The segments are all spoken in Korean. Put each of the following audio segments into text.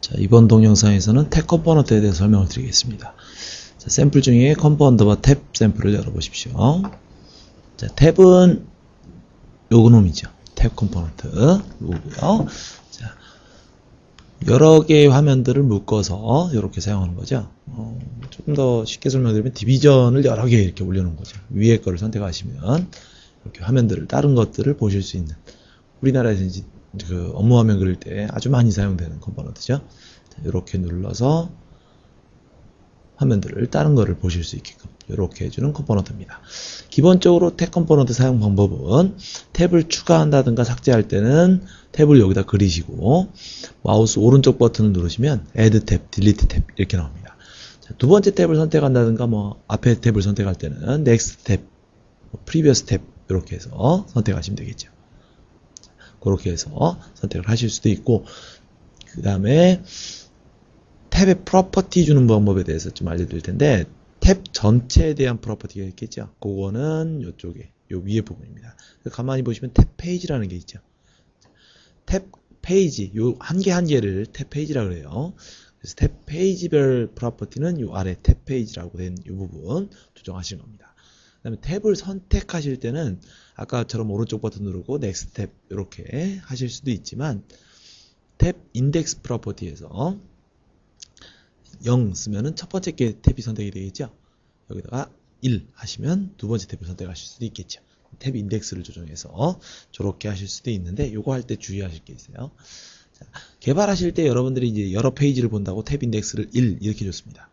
자, 이번 동영상에서는 탭 컴포넌트에 대해서 설명을 드리겠습니다. 자, 샘플 중에 컴포 언더바 탭 샘플을 열어보십시오. 자, 탭은 요놈이죠. 탭 컴포넌트 요거고요. 자, 여러 개의 화면들을 묶어서 이렇게 사용하는 거죠. 어, 조금 더 쉽게 설명드리면 디비전을 여러 개 이렇게 올려놓은 거죠. 위에 거를 선택하시면 이렇게 화면들을 다른 것들을 보실 수 있는 우리나라에서 이제 그 업무 화면 그릴 때 아주 많이 사용되는 컴포넌트죠. 자, 이렇게 눌러서 화면들을 다른 거를 보실 수 있게끔 이렇게 해주는 컴포넌트입니다. 기본적으로 탭 컴포넌트 사용 방법은 탭을 추가한다든가 삭제할 때는 탭을 여기다 그리시고 마우스 오른쪽 버튼을 누르시면 Add 탭, Delete 탭 이렇게 나옵니다. 자, 두 번째 탭을 선택한다든가 뭐 앞에 탭을 선택할 때는 Next 탭, 뭐 Previous 탭 이렇게 해서 선택하시면 되겠죠. 그렇게 해서 선택을 하실 수도 있고 그 다음에 탭의 프로퍼티 주는 방법에 대해서 좀 알려드릴 텐데 탭 전체에 대한 프로퍼티가 있겠죠? 그거는 이쪽에 요 위에 부분입니다. 가만히 보시면 탭 페이지라는 게 있죠. 탭 페이지 요 한 개 한 개를 탭 페이지라 그래요. 그래서 탭 페이지별 프로퍼티는 요 아래 탭 페이지라고 된이 부분 조정하시는 겁니다 그 다음에 탭을 선택하실 때는 아까처럼 오른쪽 버튼 누르고 넥스트 탭 이렇게 하실 수도 있지만 탭 인덱스 프로퍼티에서 0 쓰면은 첫 번째 게 탭이 선택이 되겠죠? 여기다가 1 하시면 두 번째 탭을 선택하실 수도 있겠죠. 탭 인덱스를 조정해서 저렇게 하실 수도 있는데 요거 할 때 주의하실 게 있어요. 자, 개발하실 때 여러분들이 이제 여러 페이지를 본다고 탭 인덱스를 1 이렇게 줬습니다.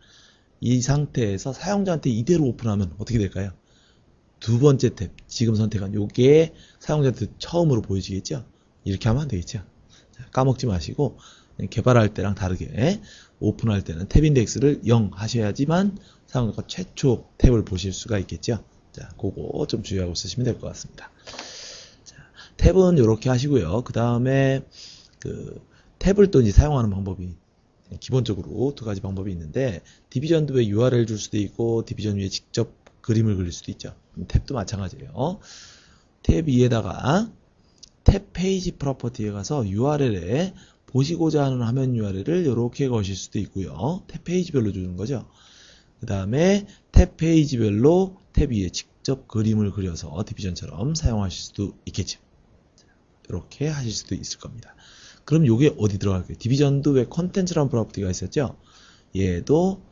이 상태에서 사용자한테 이대로 오픈하면 어떻게 될까요? 두 번째 탭, 지금 선택한 요게 사용자한테 처음으로 보여지겠죠? 이렇게 하면 안 되겠죠? 자, 까먹지 마시고 개발할 때랑 다르게 오픈할 때는 탭 인덱스를 0 하셔야지만 사용자가 최초 탭을 보실 수가 있겠죠? 자, 그거 좀 주의하고 쓰시면 될 것 같습니다. 자, 탭은 이렇게 하시고요. 그 다음에 그 탭을 또 이제 사용하는 방법이 기본적으로 두 가지 방법이 있는데 디비전 위에 URL 줄 수도 있고 디비전 위에 직접 그림을 그릴 수도 있죠. 탭도 마찬가지예요. 탭 위에다가 탭 페이지 프로퍼티에 가서 URL에 보시고자 하는 화면 URL을 이렇게 거실 수도 있고요. 탭 페이지별로 주는 거죠. 그 다음에 탭 페이지별로 탭 위에 직접 그림을 그려서 디비전처럼 사용하실 수도 있겠죠. 이렇게 하실 수도 있을 겁니다. 그럼 요게 어디 들어갈까요? 디비전도 왜 컨텐츠라는 프로퍼티가 있었죠? 얘도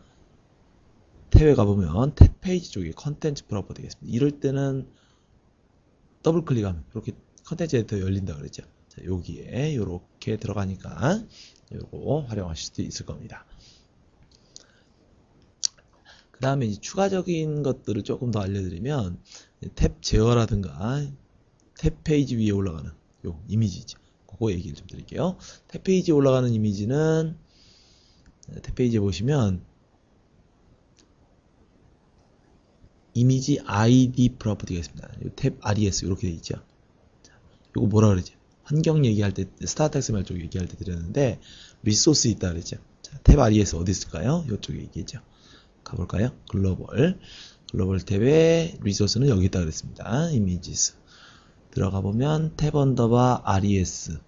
탭에 가보면 탭 페이지 쪽에 컨텐츠 프로퍼티가 있습니다. 이럴 때는 더블 클릭하면 이렇게 컨텐츠 에디터 열린다 그랬죠. 자, 여기에 이렇게 들어가니까 요거 활용하실 수도 있을 겁니다. 그 다음에 추가적인 것들을 조금 더 알려드리면 탭 제어라든가 탭 페이지 위에 올라가는 요 이미지죠. 그거 얘기를 좀 드릴게요. 탭 페이지에 올라가는 이미지는 탭 페이지에 보시면 이미지 ID 있습니다. 탭 RES 이렇게 돼 있죠. 이거 뭐라 그러지? 환경 얘기할 때 스타트 XML 쪽 얘기할 때 드렸는데 리소스 있다 그랬죠. 자, 탭 RES 어디 있을까요? 이쪽에 얘기했죠. 가볼까요? 글로벌 글로벌 탭의 리소스는 여기 있다 그랬습니다. 이미지스 들어가 보면 탭 언더바 RES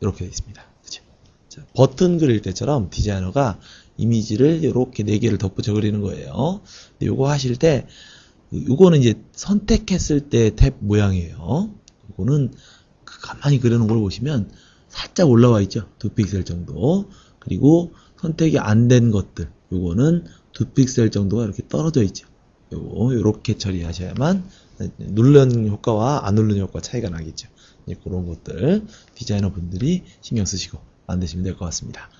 이렇게 되어 있습니다. 자, 버튼 그릴 때처럼 디자이너가 이미지를 이렇게 네 개를 덧붙여 그리는 거예요. 요거 하실 때 요거는 이제 선택했을 때 탭 모양이에요. 요거는 그 가만히 그려놓은 걸 보시면 살짝 올라와 있죠. 두 픽셀 정도. 그리고 선택이 안 된 것들 요거는 두 픽셀 정도가 이렇게 떨어져 있죠. 요거 요렇게 처리하셔야만 누르는 효과와 안 누르는 효과 차이가 나겠죠. 그런 것들 디자이너 분들이 신경 쓰시고 만드시면 될 것 같습니다.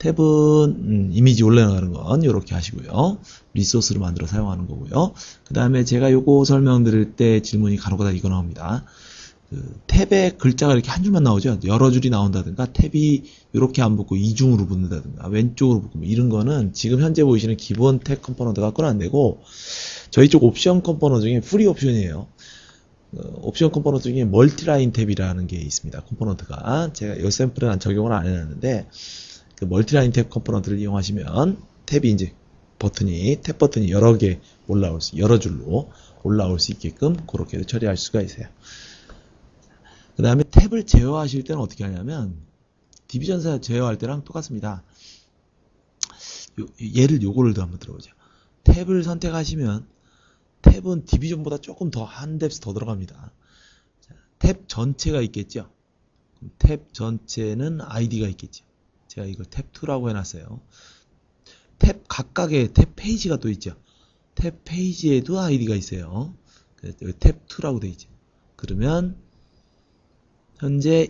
탭은 음, 이미지 올라가는 건 이렇게 하시고요. 리소스를 만들어 사용하는 거고요. 그 다음에 제가 요거 설명드릴 때 질문이 간혹 가다 이거 나옵니다. 그 탭에 글자가 이렇게 한 줄만 나오죠. 여러 줄이 나온다든가 탭이 이렇게 안 붙고 이중으로 붙는다든가 왼쪽으로 붙고 뭐 이런 거는 지금 현재 보이시는 기본 탭 컴포넌트 갖고는 안 되고 저희 쪽 옵션 컴포넌트 중에 프리 옵션이에요. 어, 옵션 컴포넌트 중에 멀티라인 탭이라는 게 있습니다. 컴포넌트가 제가 이 샘플은 적용을 안 해놨는데 그 멀티라인 탭 컴포넌트를 이용하시면 탭이 이제 버튼이 탭 버튼이 여러 개 올라올 수 여러 줄로 올라올 수 있게끔 그렇게 처리할 수가 있어요. 그 다음에 탭을 제어하실 때는 어떻게 하냐면 디비전사 제어할 때랑 똑같습니다. 요- 예를 요거를 더 한번 들어보죠. 탭을 선택하시면 탭은 디비전보다 조금 더 한 뎁스 더 들어갑니다. 자, 탭 전체가 있겠죠. 탭 전체는 아이디가 있겠죠. 제가 이걸 탭 2라고 해놨어요. 탭 각각의 탭 페이지가 또 있죠. 탭 페이지에도 아이디가 있어요. 여기 탭 2라고 돼 있죠. 그러면 현재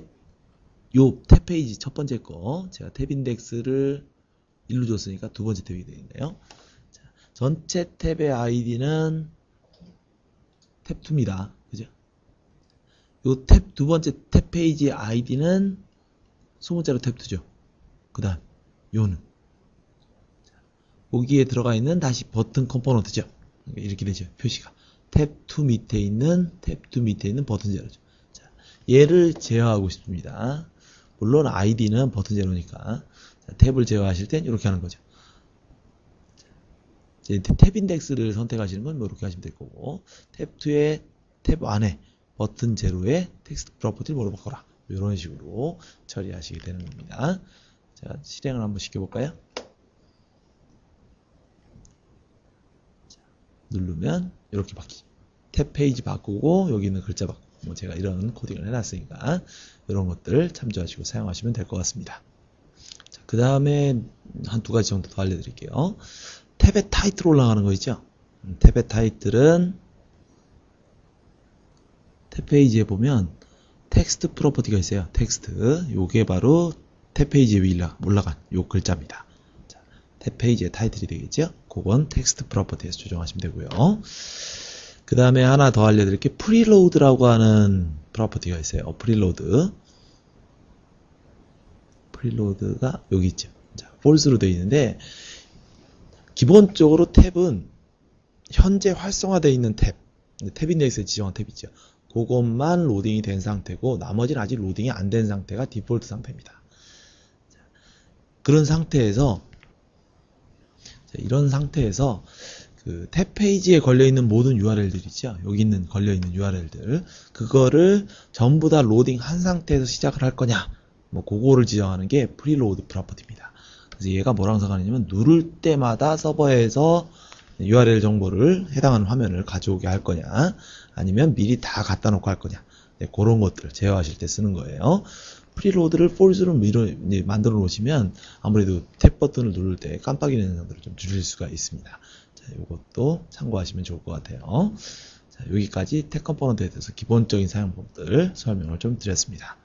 요 탭 페이지 첫 번째 거 제가 탭 인덱스를 1로 줬으니까 두 번째 탭이 되겠네요. 자, 전체 탭의 아이디는 탭 2입니다. 그죠? 요 탭 두 번째 탭 페이지 아이디는 소문자로 탭 2죠. 그 다음 요는 여기에 들어가 있는 다시 버튼 컴포넌트죠. 이렇게 되죠. 표시가. 탭2 밑에 있는 탭2 밑에 있는 버튼 제로죠. 자, 얘를 제어하고 싶습니다. 물론 아이디는 버튼 제로니까 자, 탭을 제어하실 땐 이렇게 하는 거죠. 자, 이제 탭 인덱스를 선택하시는 건 뭐 이렇게 하시면 될 거고 탭 2의 탭 안에 버튼 제로에 텍스트 프로퍼티를 뭐로 바꿔라. 이런 식으로 처리하시게 되는 겁니다. 자, 실행을 한번 시켜볼까요? 누르면 이렇게 바뀌죠. 탭 페이지 바꾸고 여기 있는 글자 바꾸고 뭐 제가 이런 코딩을 해놨으니까 이런 것들 참조하시고 사용하시면 될 것 같습니다. 그 다음에 한 두 가지 정도 더 알려드릴게요. 탭의 타이틀 올라가는 거 있죠? 음, 탭의 타이틀은 탭 페이지에 보면 텍스트 프로퍼티가 있어요. 텍스트. 요게 바로 탭 페이지에 올라- 올라간 요 글자입니다. 자, 탭 페이지의 타이틀이 되겠죠? 그건 텍스트 프로퍼티에서 조정하시면 되고요. 그 다음에 하나 더 알려드릴 게 프리로드라고 하는 프로퍼티가 있어요. 프리로드. 프리로드가 여기 있죠. 자, 폴스로 되어 있는데 기본적으로 탭은 현재 활성화되어 있는 탭, 탭 인덱스에 지정한 탭 있죠. 그것만 로딩이 된 상태고 나머지는 아직 로딩이 안 된 상태가 디폴트 상태입니다. 자, 그런 상태에서 자, 이런 상태에서 그 탭 페이지에 걸려 있는 모든 URL들 있죠. 여기 있는 걸려 있는 URL들 그거를 전부 다 로딩 한 상태에서 시작을 할 거냐, 뭐 그거를 지정하는 게 프리로드 프로퍼티입니다. 그래서 얘가 뭐랑 상관이냐면 누를 때마다 서버에서 URL 정보를 해당하는 화면을 가져오게 할 거냐, 아니면 미리 다 갖다 놓고 할 거냐, 네, 그런 것들을 제어하실 때 쓰는 거예요. 프리로드를 폴스로 밀어, 이제 만들어 놓으시면 아무래도 탭 버튼을 누를 때 깜빡이는 현상들을 좀 줄일 수가 있습니다. 자, 이것도 참고하시면 좋을 것 같아요. 자, 여기까지 탭 컴포넌트에 대해서 기본적인 사용법들 설명을 좀 드렸습니다.